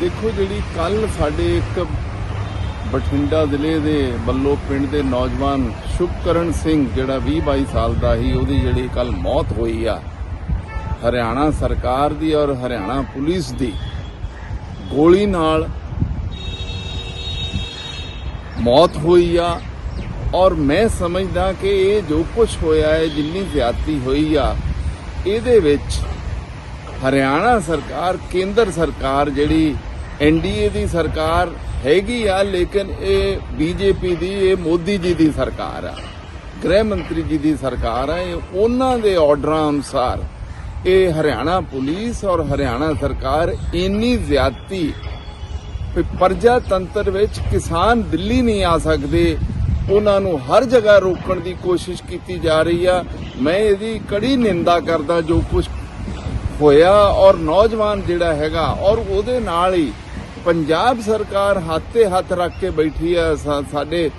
ਦੇਖੋ ਜਿਹੜੀ ਕੱਲ ਸਾਡੇ ਇੱਕ ਬਠਿੰਡਾ ਜ਼ਿਲ੍ਹੇ ਦੇ ਬੱਲੋ ਪਿੰਡ ਦੇ ਨੌਜਵਾਨ ਸ਼ੁਭਕਰਨ ਸਿੰਘ, ਜਿਹੜਾ 20 22 ਸਾਲ ਦਾ ਸੀ, ਉਹਦੀ ਜਿਹੜੀ ਕੱਲ ਮੌਤ ਹੋਈ ਆ। ਹਰਿਆਣਾ ਸਰਕਾਰ ਦੀ ਔਰ ਹਰਿਆਣਾ ਪੁਲਿਸ ਦੀ ਗੋਲੀ ਨਾਲ ਮੌਤ ਹੋਈ ਆ। ਔਰ ਮੈਂ ਸਮਝਦਾ ਕਿ ਇਹ ਜੋ ਕੁਝ ਹੋਇਆ ਹੈ, ਜਿੰਨੀ ਜ਼ਿਆਦਤੀ ਹੋਈ ਆ, ਇਹਦੇ ਵਿੱਚ ਹਰਿਆਣਾ ਸਰਕਾਰ, ਕੇਂਦਰ ਸਰਕਾਰ ਜਿਹੜੀ ਐਨਡੀਏ ਦੀ ਸਰਕਾਰ ਹੈਗੀ ਆ, ਲੇਕਿਨ ਇਹ ਬੀਜੇਪੀ ਦੀ, ਇਹ ਮੋਦੀ ਜੀ ਦੀ ਸਰਕਾਰ ਆ, ਗ੍ਰਹਿ ਮੰਤਰੀ ਜੀ ਦੀ ਸਰਕਾਰ ਆ, ਇਹ ਉਹਨਾਂ ਦੇ ਆਰਡਰਾਂ ਅਨੁਸਾਰ ਇਹ ਹਰਿਆਣਾ ਪੁਲਿਸ ਔਰ ਹਰਿਆਣਾ ਸਰਕਾਰ ਇੰਨੀ ਜ਼ਿਆਦਤੀ ਵੀ ਤੰਤਰ ਵਿੱਚ ਕਿਸਾਨ ਦਿੱਲੀ ਨਹੀਂ ਆ ਸਕਦੇ, ਉਹਨਾਂ ਨੂੰ ਹਰ ਜਗ੍ਹਾ ਰੋਕਣ ਦੀ ਕੋਸ਼ਿਸ਼ ਕੀਤੀ ਜਾ ਰਹੀ ਆ। ਮੈਂ ਇਹਦੀ ਕੜੀ ਨਿੰਦਾ ਕਰਦਾ ਜੋ ਕੁਝ ਹੋਇਆ ਔਰ ਨੌਜਵਾਨ ਜਿਹੜਾ ਹੈਗਾ ਔਰ ਉਹਦੇ ਨਾਲ ਹੀ ਪੰਜਾਬ ਸਰਕਾਰ ਹੱਥੇ ਹੱਥ ਰੱਖ ਕੇ ਬੈਠੀ ਆ ਸਾਡੇ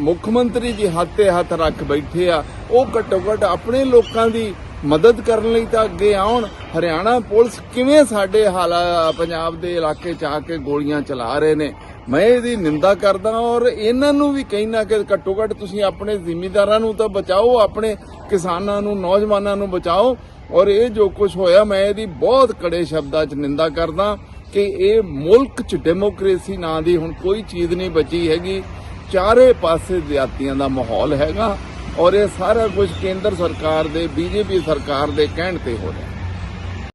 ਮੁੱਖ ਮੰਤਰੀ ਜੀ ਹੱਥੇ ਹੱਥ ਰੱਖ ਬੈਠੇ ਆ, ਉਹ ਘੱਟੋ ਘੱਟ ਆਪਣੇ ਲੋਕਾਂ ਦੀ ਮਦਦ ਕਰਨ ਲਈ ਤਾਂ ਅੱਗੇ ਆਉਣ। ਹਰਿਆਣਾ ਪੁਲਿਸ ਕਿਵੇਂ ਸਾਡੇ ਹਾਲਾ, ਪੰਜਾਬ ਦੇ ਇਲਾਕੇ ਚ ਆ ਕੇ ਗੋਲੀਆਂ ਚਲਾ ਰਹੇ ਨੇ? ਮੈਂ ਇਹਦੀ ਨਿੰਦਾ ਕਰਦਾ ਔਰ ਇਹਨਾਂ ਨੂੰ ਵੀ ਕਹਿਣਾ ਕਿ ਘੱਟੋ ਘੱਟ ਤੁਸੀਂ ਆਪਣੇ ਜ਼ਿਮੀਂਦਾਰਾਂ ਨੂੰ ਤਾਂ ਬਚਾਓ, ਆਪਣੇ ਕਿਸਾਨਾਂ ਨੂੰ, ਨੌਜਵਾਨਾਂ ਨੂੰ ਬਚਾਓ। ਔਰ ਇਹ ਜੋ ਕੁਝ ਹੋਇਆ, ਮੈਂ ਇਹਦੀ ਬਹੁਤ ਕੜੇ ਸ਼ਬਦਾਂ 'ਚ ਨਿੰਦਾ ਕਰਦਾ ਕਿ ਇਹ ਮੁਲਕ 'ਚ ਡੈਮੋਕ੍ਰੇਸੀ ਨਾਂ ਦੀ ਹੁਣ ਕੋਈ ਚੀਜ਼ ਨਹੀਂ ਬਚੀ ਹੈਗੀ। ਚਾਰੇ ਪਾਸੇ ਜ਼ਿਆਤੀਆਂ ਦਾ ਮਾਹੌਲ ਹੈਗਾ ਔਰ ਇਹ ਸਾਰਾ ਕੁਝ ਕੇਂਦਰ ਸਰਕਾਰ ਦੇ, ਬੀਜੇਪੀ ਸਰਕਾਰ ਦੇ ਕਹਿਣ ਤੇ ਹੋ ਰਿਹਾ।